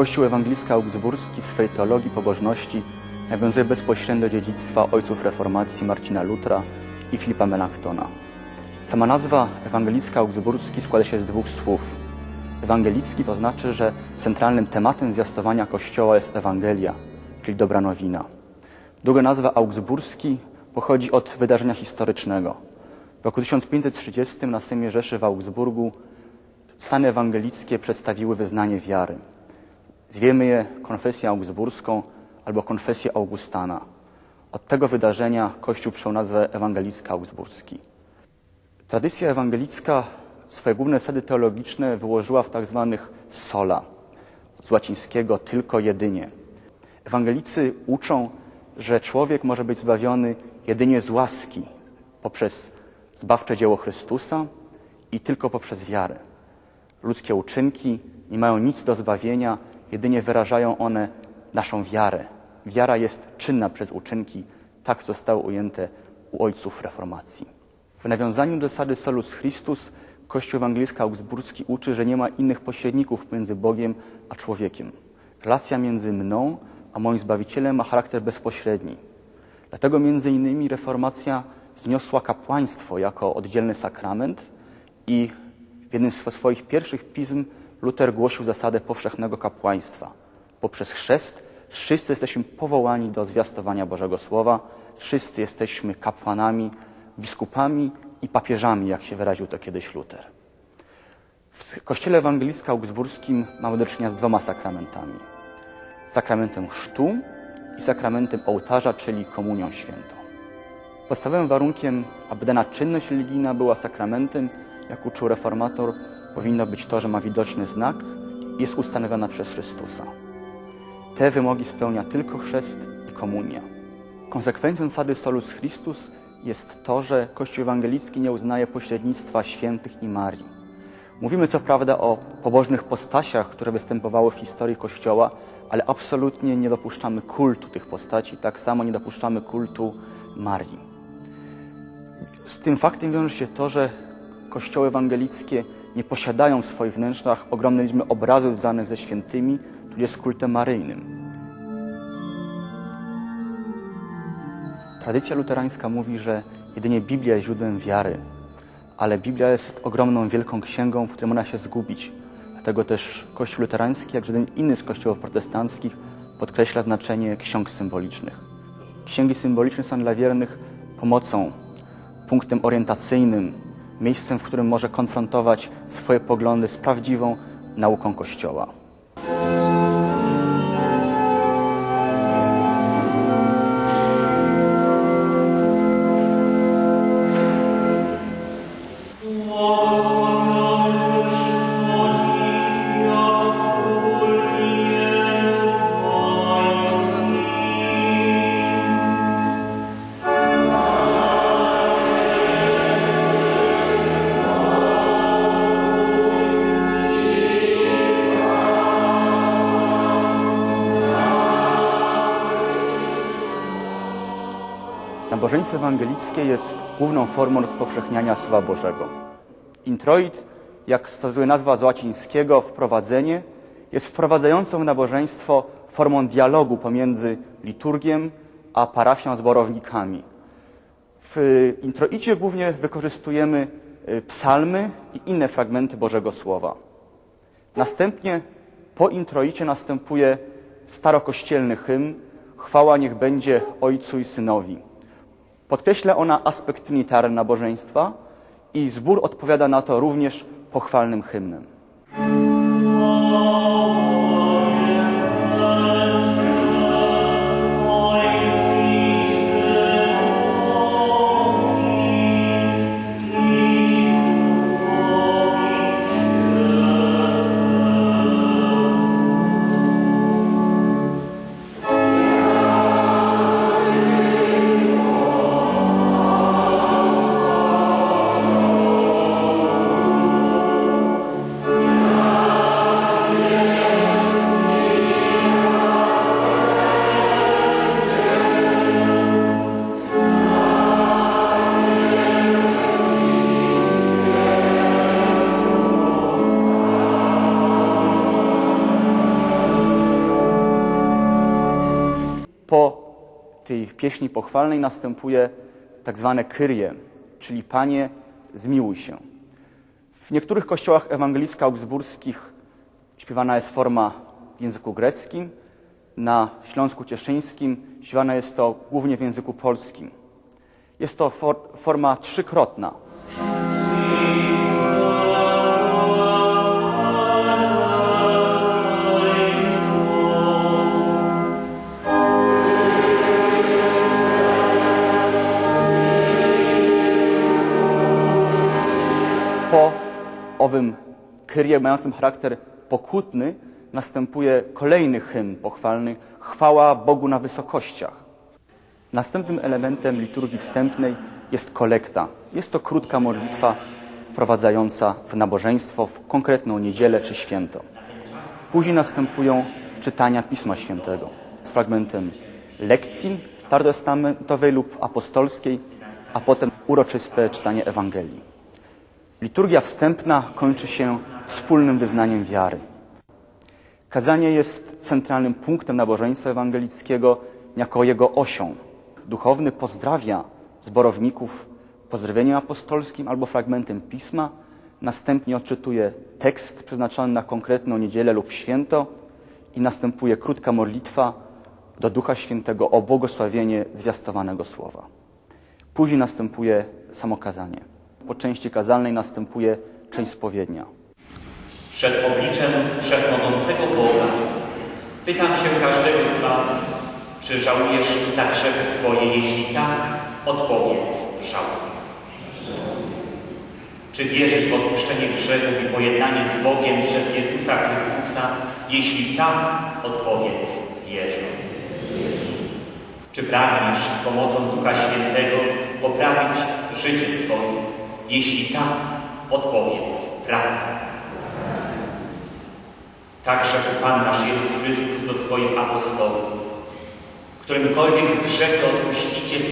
Kościół Ewangelicki Augsburski w swej teologii pobożności nawiązuje bezpośrednio do dziedzictwa ojców reformacji Marcina Lutra i Filipa Melanchtona. Sama nazwa Ewangelicki Augsburski składa się z dwóch słów. Ewangelicki to znaczy, że centralnym tematem zwiastowania Kościoła jest Ewangelia, czyli dobra nowina. Druga nazwa Augsburski pochodzi od wydarzenia historycznego. W roku 1530 na Sejmie Rzeszy w Augsburgu stany ewangelickie przedstawiły wyznanie wiary. Zwiemy je konfesję augsburską albo konfesję Augustana. Od tego wydarzenia Kościół przyjął nazwę Ewangelicki Augsburski. Tradycja ewangelicka swoje główne sedy teologiczne wyłożyła w tak zwanych sola, z łacińskiego tylko jedynie. Ewangelicy uczą, że człowiek może być zbawiony jedynie z łaski poprzez zbawcze dzieło Chrystusa i tylko poprzez wiarę. Ludzkie uczynki nie mają nic do zbawienia, jedynie wyrażają one naszą wiarę. Wiara jest czynna przez uczynki, tak zostało ujęte u ojców reformacji. W nawiązaniu do zasady solus Christus Kościół Ewangelicki Augsburski uczy, że nie ma innych pośredników między Bogiem a człowiekiem. Relacja między mną a moim Zbawicielem ma charakter bezpośredni. Dlatego między innymi reformacja wniosła kapłaństwo jako oddzielny sakrament i w jednym z swoich pierwszych pism Luter głosił zasadę powszechnego kapłaństwa. Poprzez chrzest wszyscy jesteśmy powołani do zwiastowania Bożego Słowa, wszyscy jesteśmy kapłanami, biskupami i papieżami, jak się wyraził to kiedyś Luter. W Kościele Ewangelickim Augsburskim mamy do czynienia z dwoma sakramentami. Sakramentem chrztu i sakramentem ołtarza, czyli komunią świętą. Podstawowym warunkiem, aby dana czynność religijna była sakramentem, jak uczył reformator, powinno być to, że ma widoczny znak i jest ustanowiona przez Chrystusa. Te wymogi spełnia tylko chrzest i komunia. Konsekwencją zasady solus Christus jest to, że Kościół ewangelicki nie uznaje pośrednictwa świętych i Marii. Mówimy co prawda o pobożnych postaciach, które występowały w historii Kościoła, ale absolutnie nie dopuszczamy kultu tych postaci, tak samo nie dopuszczamy kultu Marii. Z tym faktem wiąże się to, że kościoły ewangelickie nie posiadają w swoich wnętrzach ogromnej liczby obrazów związanych ze świętymi, tudzież z kultem maryjnym. Tradycja luterańska mówi, że jedynie Biblia jest źródłem wiary, ale Biblia jest ogromną, wielką księgą, w której można się zgubić. Dlatego też Kościół luterański, jak żaden inny z kościołów protestanckich, podkreśla znaczenie ksiąg symbolicznych. Księgi symboliczne są dla wiernych pomocą, punktem orientacyjnym, miejscem, w którym może konfrontować swoje poglądy z prawdziwą nauką Kościoła. Nabożeństwo ewangelickie jest główną formą rozpowszechniania Słowa Bożego. Introit, jak wskazuje nazwa z łacińskiego, wprowadzenie, jest wprowadzającą nabożeństwo formą dialogu pomiędzy liturgiem a parafią zborownikami. W introicie głównie wykorzystujemy y, psalmy i inne fragmenty Bożego Słowa. Następnie po introicie następuje starokościelny hymn Chwała niech będzie Ojcu i Synowi. Podkreśla ona aspekt trinitarny nabożeństwa i zbór odpowiada na to również pochwalnym hymnem. Tej pieśni pochwalnej następuje tak zwane kyrie, czyli Panie, zmiłuj się. W niektórych kościołach ewangelicko-augsburskich śpiewana jest forma w języku greckim, na Śląsku Cieszyńskim śpiewane jest to głównie w języku polskim. Jest to for, forma trzykrotna. Owym kyrie mającym charakter pokutny następuje kolejny hymn pochwalny Chwała Bogu na wysokościach. Następnym elementem liturgii wstępnej jest kolekta. Jest to krótka modlitwa wprowadzająca w nabożeństwo w konkretną niedzielę czy święto. Później następują czytania Pisma Świętego z fragmentem lekcji starotestamentowej lub apostolskiej, a potem uroczyste czytanie Ewangelii. Liturgia wstępna kończy się wspólnym wyznaniem wiary. Kazanie jest centralnym punktem nabożeństwa ewangelickiego jako jego osią. Duchowny pozdrawia zborowników pozdrowieniem apostolskim albo fragmentem pisma, następnie odczytuje tekst przeznaczony na konkretną niedzielę lub święto i następuje krótka modlitwa do Ducha Świętego o błogosławienie zwiastowanego słowa. Później następuje samokazanie. Po części kazalnej następuje część spowiednia. Przed obliczem Wszechmogącego Boga pytam się każdego z Was, czy żałujesz za grzechy swoje? Jeśli tak, odpowiedz żałuję. Czy wierzysz w odpuszczenie grzechów i pojednanie z Bogiem przez Jezusa Chrystusa? Jeśli tak, odpowiedz wierzę. Czy pragniesz z pomocą Ducha Świętego poprawić życie swoje? Jeśli tak, odpowiedz pragnę. Tak rzekł Pan nasz Jezus Chrystus do swoich apostołów. Którymkolwiek grzechy odpuścicie